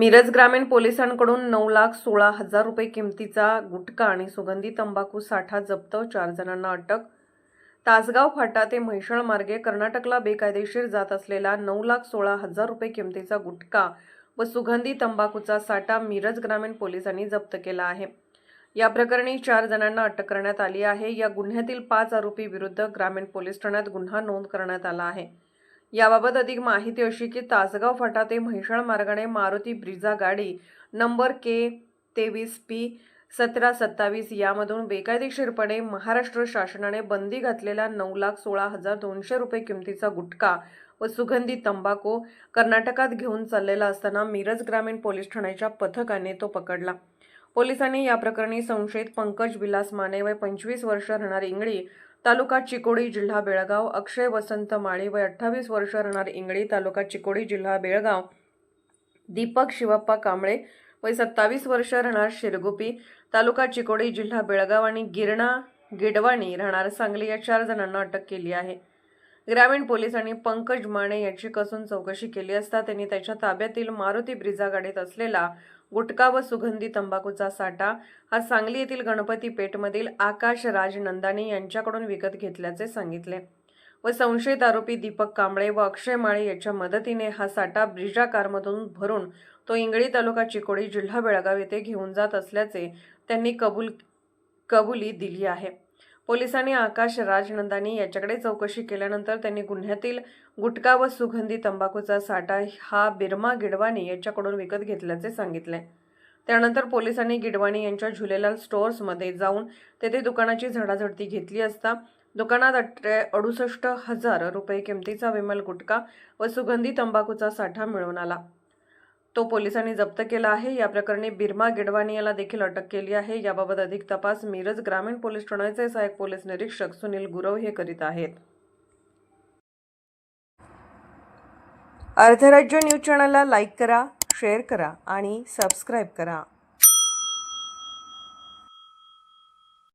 मिरज ग्रामीण पोलिसांकडून नऊ लाख सोळा हजार रुपये किमतीचा गुटखा आणि सुगंधी तंबाखू साठा जप्त. चार जणांना अटक. तासगाव फाटा ते म्हैसळ मार्गे कर्नाटकला बेकायदेशीर जात असलेला नऊ लाख सोळा हजार रुपये किमतीचा गुटखा व सुगंधी तंबाखूचा साठा मिरज ग्रामीण पोलिसांनी जप्त केला आहे. या प्रकरणी चार जणांना अटक करण्यात आली आहे. या गुन्ह्यातील पाच आरोपी विरुद्ध ग्रामीण पोलीस ठाण्यात गुन्हा नोंद करण्यात आला आहे. याबाबत अधिक माहिती अशी की तासगाव फाटा ते म्हैसाळ मार्गाने मारुती ब्रिझा गाडी नंबर के तेवीस पी सतरा सत्तावीस यामधून बेकायदेशीरपणे महाराष्ट्र शासनाने बंदी घातलेला नऊ लाख सोळा हजार दोनशे रुपये किमतीचा गुटखा व सुगंधी तंबाखू कर्नाटकात घेऊन चाललेला असताना मिरज ग्रामीण पोलीस ठाण्याच्या पथकाने तो पकडला. पोलिसांनी या प्रकरणी संशयित पंकज विलास माने वय पंचवीस वर्ष राहणार इंगळी तालुका चिकोडी जिल्हा बेळगाव अक्षय वसंत माळी वय अठ्ठावीस वर्ष राहणार इंगळी तालुका चिकोडी जिल्हा बेळगाव दीपक शिवप्पा कांबळे वय सत्तावीस वर्ष राहणार शिरगुपी तालुका चिकोडी जिल्हा बेळगाव आणि गिरणा गिडवाणी राहणार सांगली या चार जणांना अटक केली आहे. ग्रामीण पोलिसांनी पंकज माने याची कसून चौकशी केली असता त्यांनी त्याच्या ताब्यातील मारुती ब्रिझा गाडीत असलेला गुटखा व सुगंधी तंबाखूचा साठा हा सांगली येथील गणपती पेठमधील आकाश राज नंदानी यांच्याकडून विकत घेतल्याचे सांगितले व संशयित आरोपी दीपक कांबळे व अक्षय माळे याच्या मदतीने हा साठा ब्रिजा कारमधून भरून तो इंगळी तालुका चिकोडी जिल्हा बेळगाव येथे घेऊन जात असल्याचे त्यांनी कबूल कबुली दिली आहे. पोलिसांनी आकाश राजनंदानी याच्याकडे चौकशी केल्यानंतर त्यांनी गुन्ह्यातील गुटखा व सुगंधी तंबाखूचा साठा हा बिर्मा गिडवाणी याच्याकडून विकत घेतल्याचे सांगितले. त्यानंतर पोलिसांनी गिडवाणी यांच्या झुलेलाल स्टोअर्समध्ये जाऊन तेथे दुकानाची झडाझडती घेतली असता दुकानात अठ्ठे अडुसष्ट हजार रुपये किमतीचा विमल गुटखा व सुगंधी तंबाखूचा साठा मिळून आला. तो पोलिसांनी जप्त केला आहे. या प्रकरणी बिर्मा गिडवाणी याला देखील अटक केली आहे. याबाबत अधिक तपास मिरज ग्रामीण पोलीस ठाण्याचे सहाय्यक पोलीस निरीक्षक सुनील गुरव हे करीत आहेत. अर्धराज्य न्यूज चॅनलला लाईक करा शेअर करा आणि सबस्क्राईब करा.